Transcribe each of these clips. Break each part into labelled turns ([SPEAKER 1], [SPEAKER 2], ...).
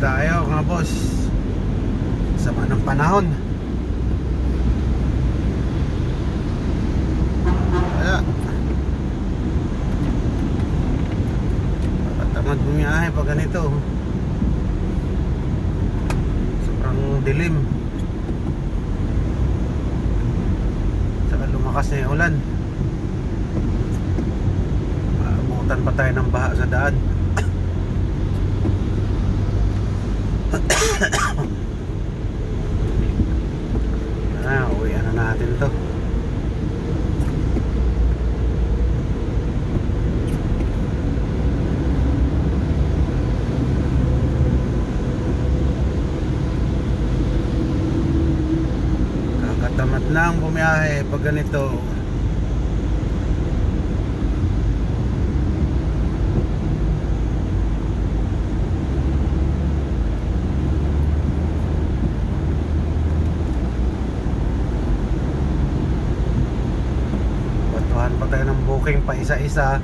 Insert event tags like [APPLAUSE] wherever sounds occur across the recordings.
[SPEAKER 1] tayo mga boss. Sama ng panahon. Kaya Patamad bumiyahe pag ganito. Sobrang dilim. Saka lumakas na yung ulan. Maabutan pa tayo ng baha sa daan Ah, uwi na natin to. Kakatamad lang bumiyahe pag ganito. Batuhan pa tayo ng booking pa isa-isa.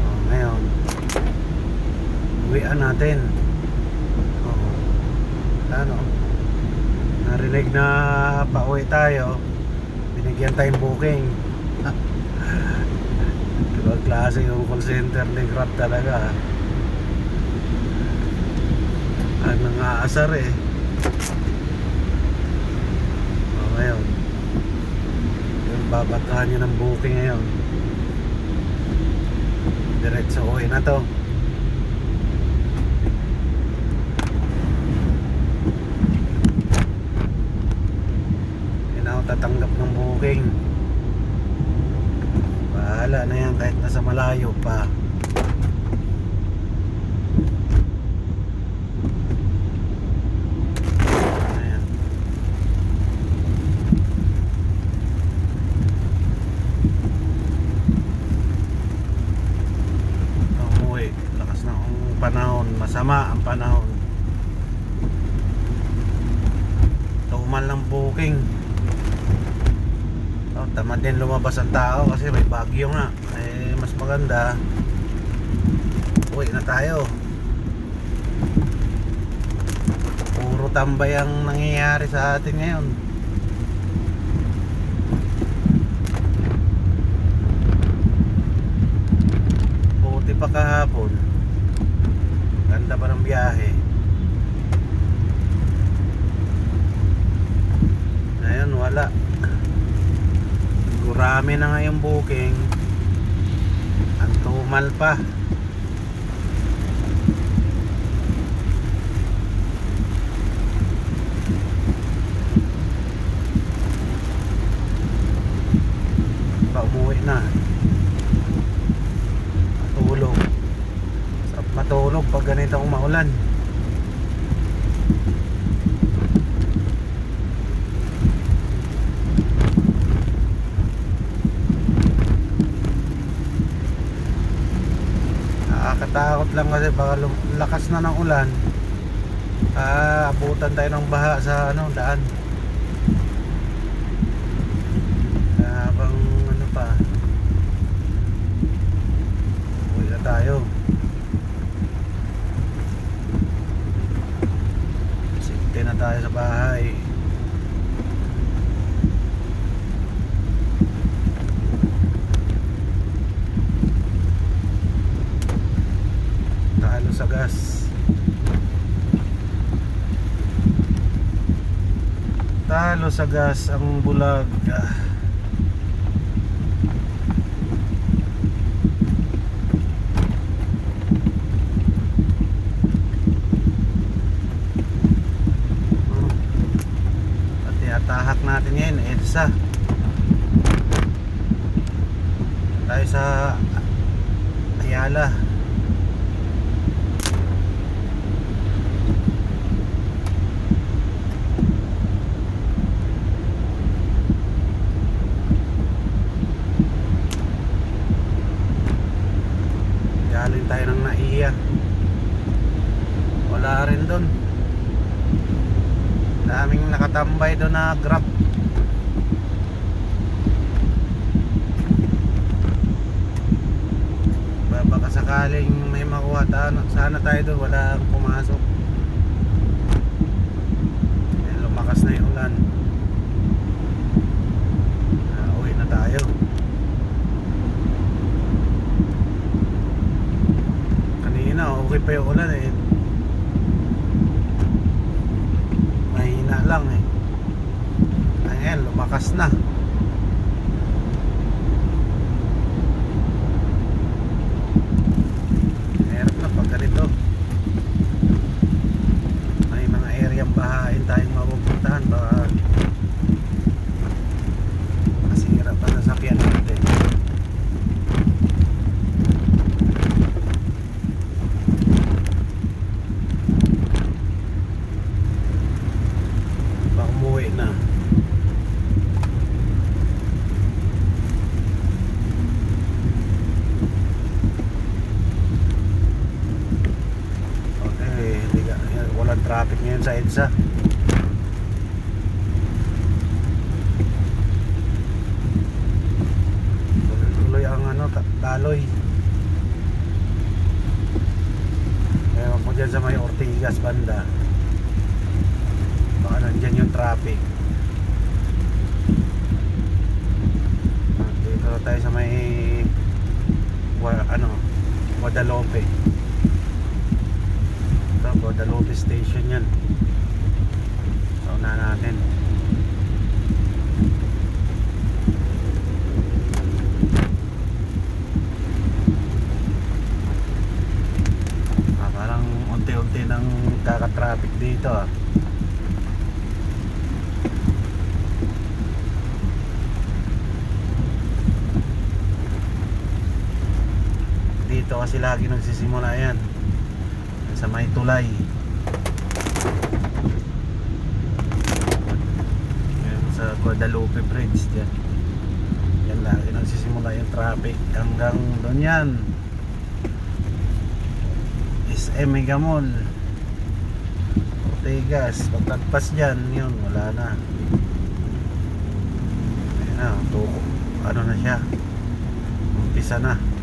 [SPEAKER 1] Oh, ngayon, uwian natin. Oh, ano, narinig na pauwi tayo, binigyan tayong booking. [LAUGHS] Ibang klase yung call center ni Grab talaga. Ang nangaasar eh. Oh, ngayon, yung babatahan nyo ng booking ngayon. Diretso uwi na to. Na ako tatanggap ng booking. Bahala na yan kahit nasa malayo pa. Ayan. umuwi lakas na ang panahon masama ang panahon tumal ng booking oh, tamad din lumabas ang tao kasi may bagyo nga eh mas maganda uwi na tayo puro tambay ang nangyayari sa atin ngayon Buti pa kahapon. Ganda pa ng biyahe. Ngayon wala. Gurami na nga yung booking. Ang tumal pa. Pa umuwi na matulog matulog pag ganito maulan nakakatakot lang kasi baka lakas na ng ulan ah, abutan tayo ng baha sa ano daan habang ano pa Uwi na tayo. Sinte na tayo sa bahay. Talo sa gas. Talo sa gas ang bulag. Ah. At iatahak natin ngayon, EDSA. Tayo sa Ayala. Galing tayo ng naiya. Wala rin doon. Nakatambay doon na grab. Baba kasi sakaling may makuha sana, sana tayo doon wala pumasok. Eh, lumakas na yung ulan. Ah, uwi na kanina okay pa yung ulan eh. Mahina lang eh ayan lumakas na Meron na pag ganito. May mga areang bahain tayong mapupuntahan baka masira pa sa sakyan natin. Baka umuwi na. Okay, hindi ka, yan, walang traffic ngayon sa EDSA. Tuloy-tuloy ang ano, ta- taloy. Ewan mo dyan sa may Ortigas banda. Baka nandyan yung traffic. Dito tayo sa may ano, Guadalupe. Ito, Guadalupe Station yan. So, na natin. Ah, parang unti-unti nang kaka-traffic dito ah. Dito kasi lagi nagsisimula yan. Sa may tulay. Yan sa Guadalupe Bridge dyan. Yan lagi nagsisimula yung traffic hanggang doon yan. SM Mega Mall Ortegas paglagpas dyan yun wala na. Ayun na tuko ano na siya? Umpisa na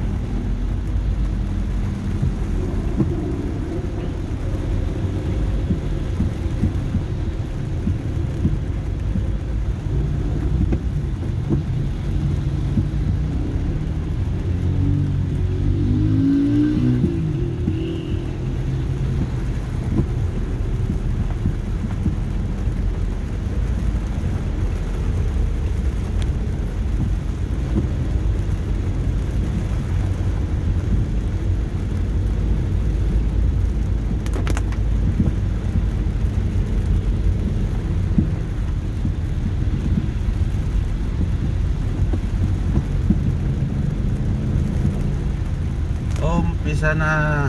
[SPEAKER 1] umpisa na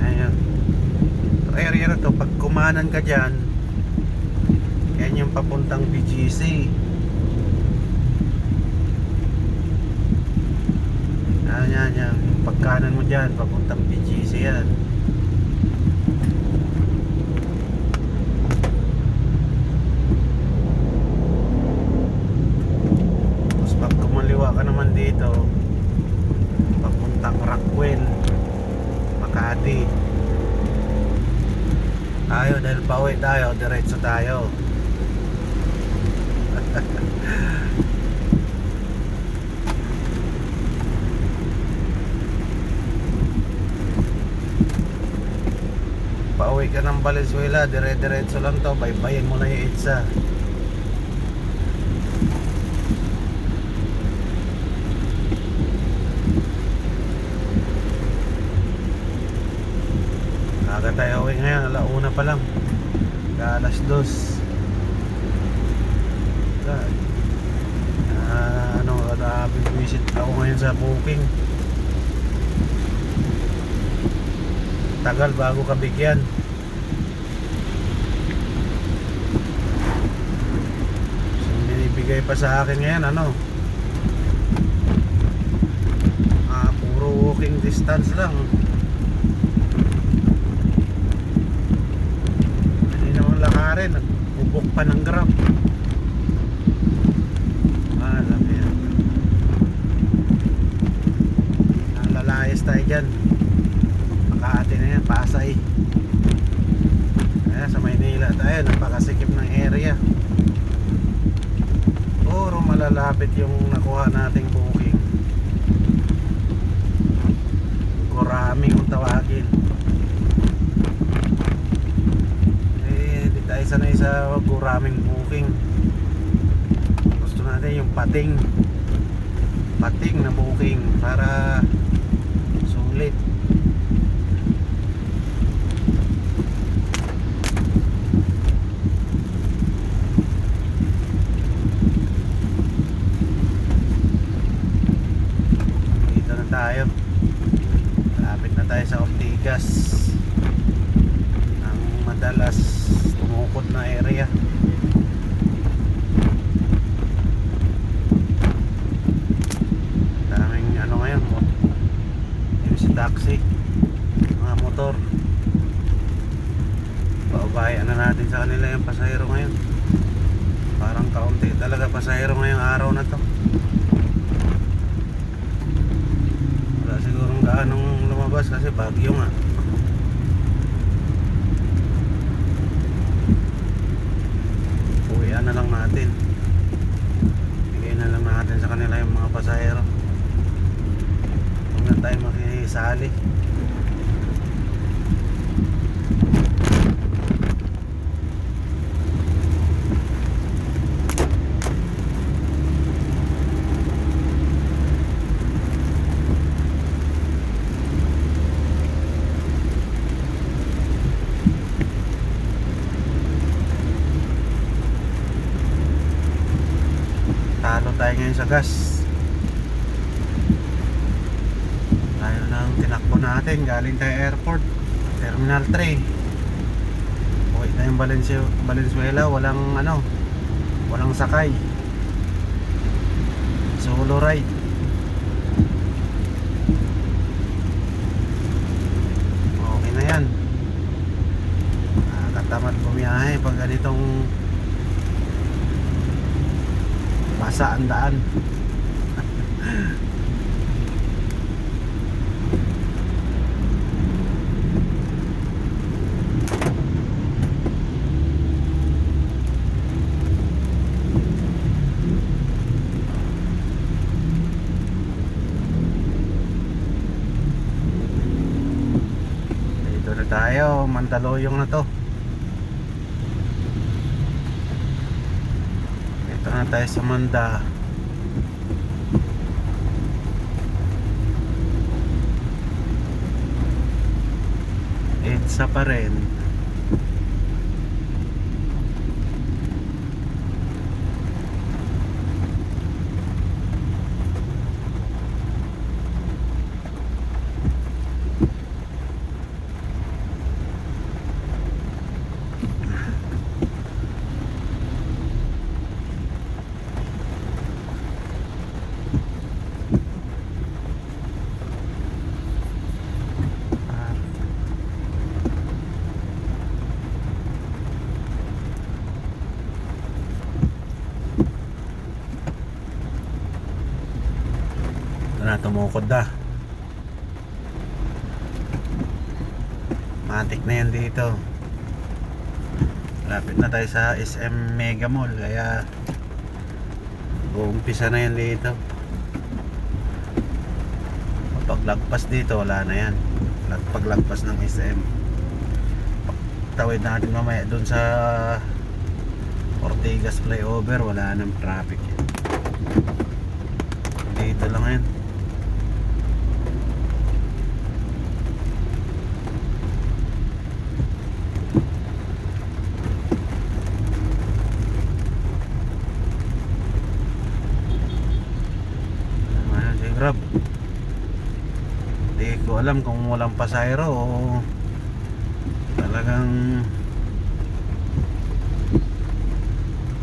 [SPEAKER 1] ayun ito area na to. Pag kumanan ka dyan yan yung papuntang BGC yan yan yan yung pagkanan mo dyan papuntang BGC yan Tapos pag kumaliwa ka naman dito, papuntang Rockwell, Makati. Tayo, dahil pauwi tayo, diretso tayo. [LAUGHS] Pauwi ka ng Valenzuela, dire-diretso lang to, baybayin mo na yung EDSA. Aga tayo uwi ngayon, alauna pa lang. Alas dos. God. Ah, ano, uh, visit ako ngayon sa booking. Tagal bago ka bigyan. So, binibigay pa sa akin ngayon, ano? Ah, puro walking distance lang. rin, nagbubok pa ng grab. Ah, alam ah, yan. Nalalayas tayo dyan. Makaate na yan, Pasay. Kaya sa Maynila tayo, napakasikip ng area. Puro malalapit yung nakuha nating booking. Kurami kung tawagin sanay sa guraming booking. Gusto natin yung pating. Pating na booking Para sulit. Dito na tayo. Lapit na tayo sa Ortigas. Ang madalas tumukot na area. Daming ano ngayon mo Yung si taxi Mga motor. Paubayan na natin sa kanila yung pasahero ngayon? Parang kaunti. Talaga pasahero ngayong araw na to. Wala sigurong gaanong lumabas kasi bagyo nga. Uwian na lang natin. Bigay na lang natin sa kanila yung mga pasahero. Huwag na tayo makisali. Talo tayo ngayon sa gas. Tayo lang tinakbo natin. Galing tayo airport. Terminal 3. Uwi tayong Valencia, Valenzuela. Walang ano. Walang sakay. Solo ride. Okay na yan. Nakakatamad bumiyahe pag ganitong basa ang daan. Tayo Mandaluyong na to Ito na tayo sa Manda. Edsa pa rin. Ah, Ito na. Matik na yan dito. Lapit na tayo sa SM Mega Mall. Kaya uumpisa na yan dito. Paglagpas dito, wala na yan. Lag- Paglagpas ng SM. Tawid natin mamaya dun sa Ortigas flyover, wala nang traffic. Dito lang yan. Ayan si Grab. Hindi ko alam kung walang pasayro o talagang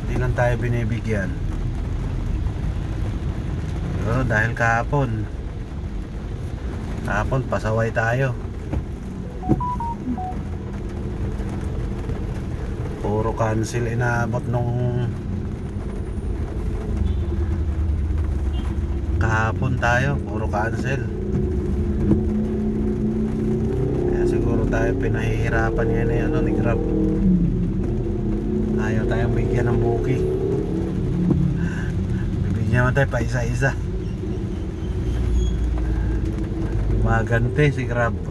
[SPEAKER 1] hindi lang tayo binibigyan. Pero dahil kahapon kahapon pasaway tayo. Puro cancel inabot nung kahapon tayo puro cancel tayo pinahihirapan yan eh, ano ni Grab. Ayaw tayong bigyan ng buki. Bibigyan naman tayo pa isa-isa. Magante si Grab.